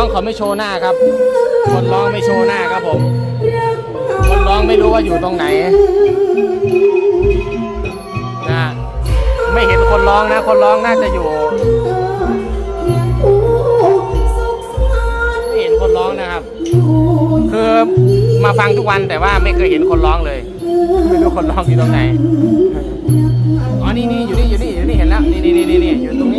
องเขาไม่โชว์หน้าครับ คนร้องไม่โชว์หน้าครับผม คนร้องไม่รู้ว่าอยู่ตรงไหนนะไม่เห็นคนร้องนะ คนร้องน่าจะอยู่ไม่เห็นคนร้องนะครับ คือมาฟังทุกวันแต่ว่าไม่เคยเห็นคนร้องเลย ไม่รู้คนร้องอยู่ตรงไหน อ๋อ นี่นี่อยู่นี่อยู่นี่อยู่นี่เห็นแล้ว นี่นี่นี่นี่อยู่ตรง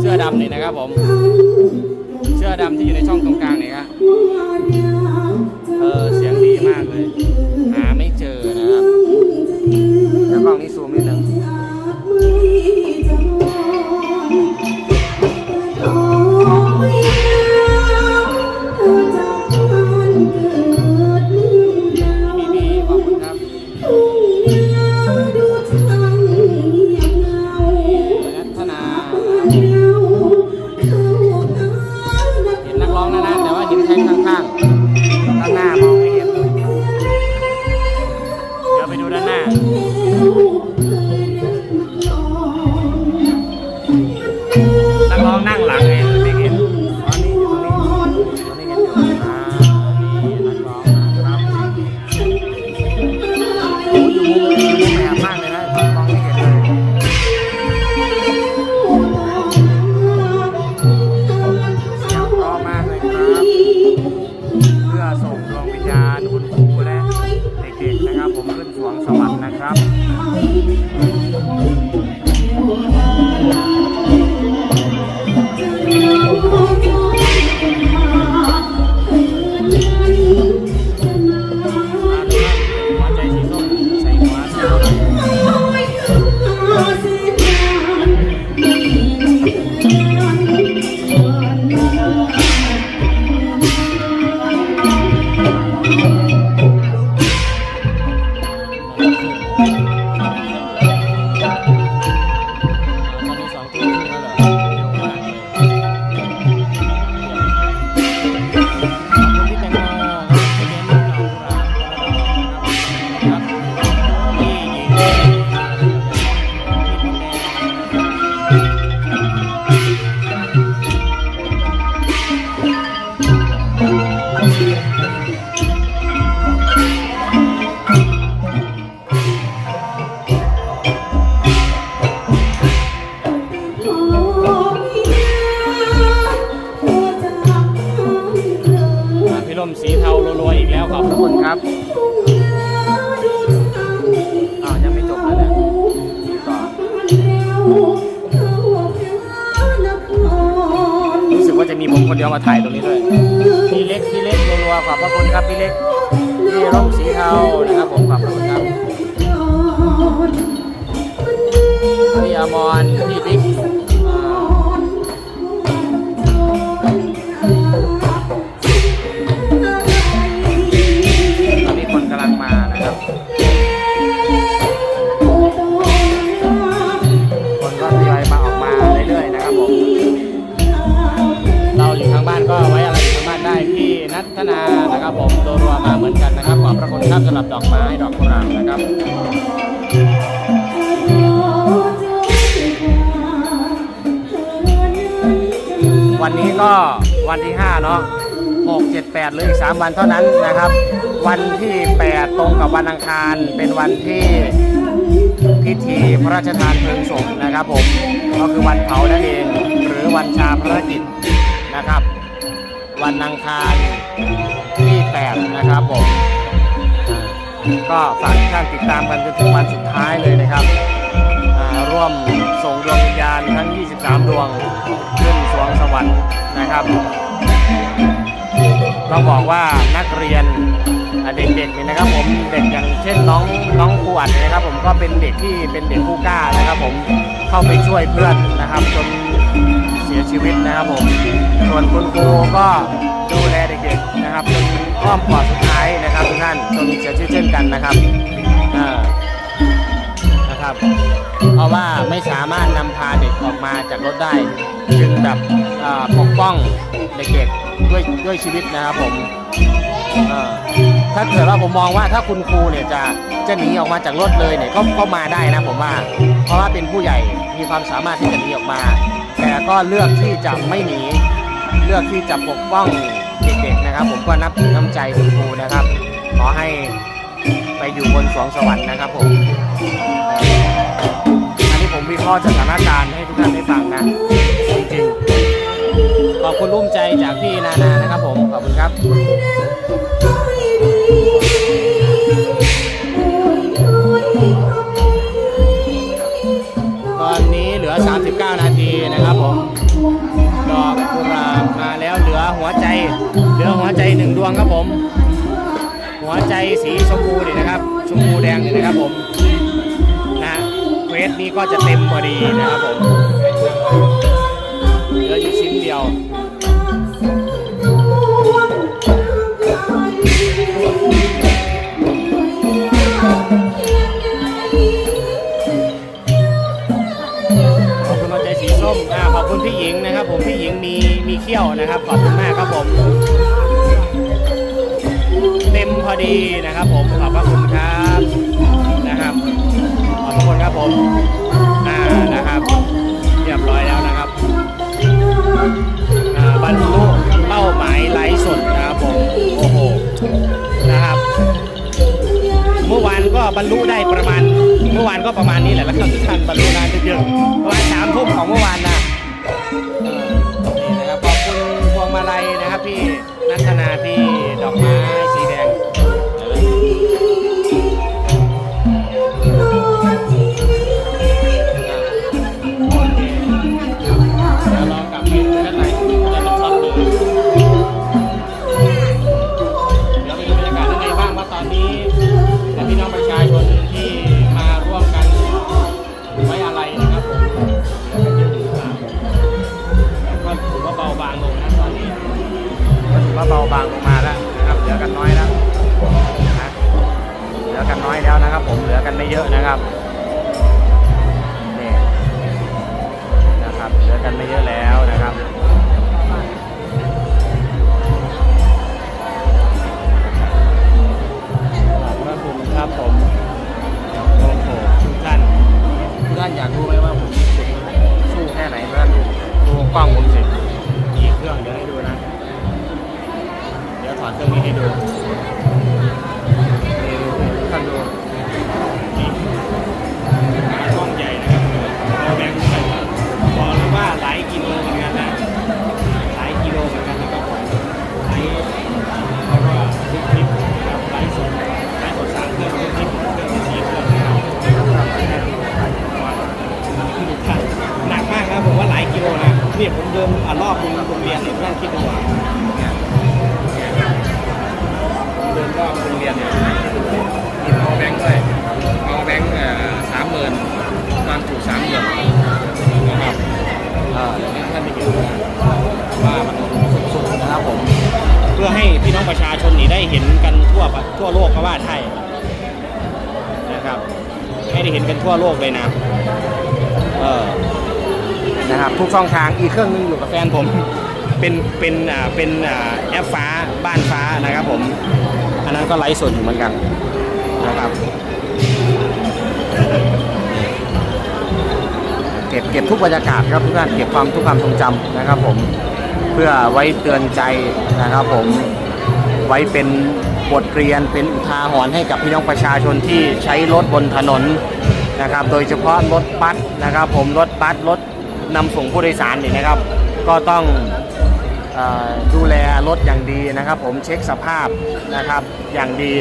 เสื้อดำนี่นะครับผม เสื้อดำที่อยู่ในช่องตรงกลางนี่ครับเออเสียงดีมากเลย หาไม่เจอนะครับแล้วกล้องนี้ซูมไม่ ราะมากเลยครับ เพื่อส่งดวงวิญญาณคุณครูและเด็กๆนะครับ ผมขึ้นสวงสวรรค์นะครับ มีผมคนเดียวมาถ่ายตรงนี้ด้วยพี่เล็กพี่เล็กรัวๆขอบพระคุณครับพี่เล็กพี่ร่มสีเทานะครับผมขอบคุณครับพี่อมรพี่บิ๊ก หรับดอกไม้ดอกกุหลาบนะครับวันนี้ก็วันที่ 5 เนาะ6 7 8หลืออีก 3 วันเท่านั้นนะครับ วันที่ 8 ตรงกับวันอังคาร เป็นวันที่พิธีพระราชทานเพลิงศพนะครับผม ก็คือวันเผานั่นเอง หรือวันชาพระกิจนะครับ วันอังคารที่ 8 นะครับผม ก็ฝากท่านติดตามกันจนถึงวันสุดท้ายเลยนะครับร่วมส่งดวงวิญญาณทั้ง 23 ดวงขึ้นสวงสวรรค์นะครับต้องบอกว่านักเรียนเด็กๆเนี่ยนะครับ ผมเด็กอย่างเช่นน้องน้องขวดนยนะครับ ผมก็เป็นเด็กที่เป็นเด็กผู้กล้านะครับ ผมเข้าไปช่วยเพื่อนนะครับจนเสียชีวิตนะครับผมส่วนคุณครูก็ดูแลเด็กๆนะครับจนอ้อมกอดสุด ท้นะครับทุกท่านจนเสียชีวิตเช่นกันนะครับนะครับ เพราะว่าไม่สามารถนำพาเด็กออกมาจากรถได้ จึงแบบปกป้องเด็กๆด้วยด้วยชีวิตนะครับผมถ้าเกิดว่าผมมองว่าถ้าคุณครูเนี่ยจะจะหนีออกมาจากรถเลยเนี่ยก็ก็มาได้นะผมว่า เพราะว่าเป็นผู้ใหญ่มีความสามารถที่จะหนีออกมา แต่ก็เลือกที่จะไม่หนี เลือกที่จะปกป้อง เด็กๆนะครับ ผมก็นับถือน้ำใจคุณครูนะครับ ขอให้ไปอยู่บนสวงสวรรค์นะครับผม อันนี้ผมวิเคราะห์สถานการณ์ให้ทุกท่านได้ฟังนะ จริงๆ ขอบคุณร่วมใจจากพี่นานานะครับผม ขอบคุณครับต หนึ่งดวงครับผม หัวใจสีชมพูนี่นะครับ ชมพูแดงนี่นะครับผมนะเวสนี้ก็จะเต็มพอดีนะครับผมเหลืออยู่ชิ้นเดียว ครับผมขอบพระคุณครับนะครับขอบพระคุณครับผมอ่านะครับเรียบร้อยแล้วนะครับอ่าบรรลุเป้าหมายไลฟ์สดนะครับผมโอ้โหนะครับ เมื่อวานก็บรรลุได้ประมาณ เมื่อวานก็ประมาณนี้แหละแล้วก็ทุกท่านบรรลุนานเยอะๆประมาณสามทุ่มของเมื่อวานนะนี่นะครับขอบคุณพวงมาลัยนะครับพี่นัทนาที่ดอกไม้ กันไม่เยอะนะครับนี่นะครับเหลือกันไม่เยอะแล้วนะครับขอบพระคุณครับผมโอ้โหทุกท่านทุกท่านอยากรู้ไหมว่าผมสู้แค่ไหนทุกท่านดูดูกล้องผมสิ เนี่ยผมเดินอะรอบโรงเรียนเนี่ยนั่งคิดดูว่าผมเดินรอบโรงเรียนเนี่ยมีเอาแบงค์ด้วยเอาแบงค์สามหมื่นความจุสามหมื่นนะครับเออท่านไม่เห็นนะว่ามันสุดๆนะครับผม เพื่อให้พี่น้องประชาชนนี่ได้เห็นกันทั่วทั่วโลกก็ว่าไทยนะครับ ให้ได้เห็นกันทั่วโลกเลยนะ เออ นะครับทุกช่องทางอีกเครื่องหนึงอยู่กับแฟนผม เป็นเป็นอ่าเป็นอ่าแอปฟ้าบ้านฟ้านะครับผมอันนั้นก็ไลฟ์สดอยู่เหมือนกันนะครับเก็บเก็บทุกบรรยากาศครับทุกท่านเก็บความทุกความทรงจำนะครับผมเพื่อไว้เตือนใจนะครับผมไว้เป็นบทเรียนเป็นอุทาหรณ์ให้กับพี่น้องประชาชนที่ใช้รถบนถนนนะครับ โดยเฉพาะรถบัสนะครับ ผมรถบัสรถ นำส่งผู้โดยสารนี่นะครับ ก็ต้องอดูแลรถอย่างดีนะครับ ผมเช็คสภาพนะครับอย่างดี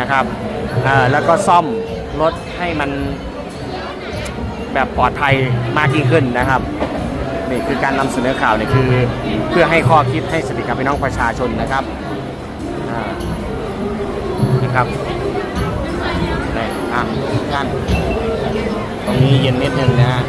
นะครับแล้วก็ซ่อมรถให้มันแบบปลอดภัยมากยิ่งขึ้นนะครับนี่คือการนำเสนอข่าวเนี่ยคือเพื่อให้ข้อคิดให้สติกับพี่น้องประชาชนนะครับอ่านะครับนี่อะงานตรงนี้เย็นนิดนึงนะฮะ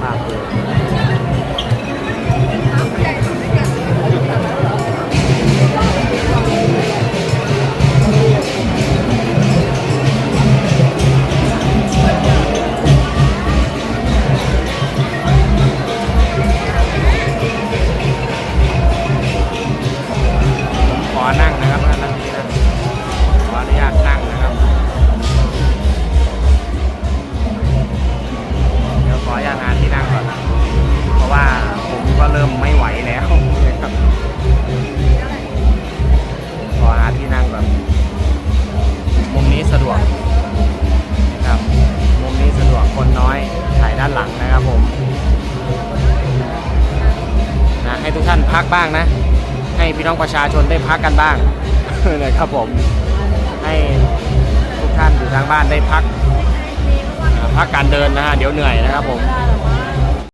ภาพเลย กบ้างนะ ให้พี่น้องประชาชนได้พักกันบ้างนะครับผมให้ทุกท่านอยู่ทางบ้านได้พักพักการเดินนะฮะเดี๋ยวเหนื่อยนะครับผม